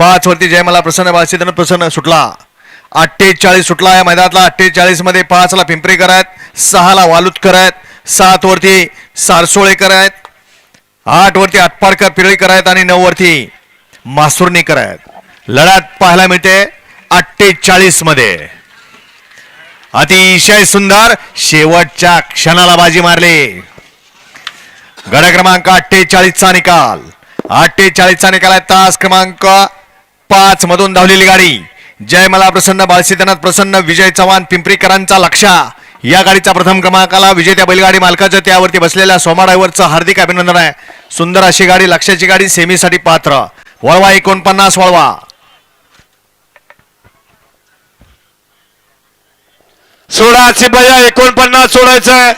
पाच वरती जय मला प्रसन्न बाळसिद्धनाथ प्रसन्न सुटला. अठ्ठेचाळीस सुटला या मैदानातला. अठ्ठेचाळीसमध्ये पाचला पिंपरीकर आहेत. सहाला वालुतकर आहेत. सात वरती सारसोळेकर आहेत. आठ वरती आटपाडकर पिरळीकर आहेत आणि नऊ वरती मासुर्णीकर आहेत. लढ्यात पाहायला मिळते अठ्ठेचाळीसमध्ये. अतिशय सुंदर शेवटच्या क्षणाला बाजी मारली. गड क्रमांक अठ्ठेचाळीसचा निकाल. अठ्ठेचाळीसचा निकाल आहे तास क्रमांक पाच मधून धावलेली गाडी. जय मला प्रसन्न बाळसिद्धनाथ प्रसन्न विजय चव्हाण पिंपरीकरांचा लक्षा. या गाडीचा प्रथम क्रमांकाला विजेत्या बैलगाडी मालकाचं त्यावरती बसलेल्या सोमा ड्रायव्हरचं हार्दिक अभिनंदन आहे. सुंदर अशी गाडी लक्षाची गाडी सेमीसाठी पात्र. वळवा एकोणपन्नास वळवा. सोळा शिपाया एकोणपन्नास सोडायचं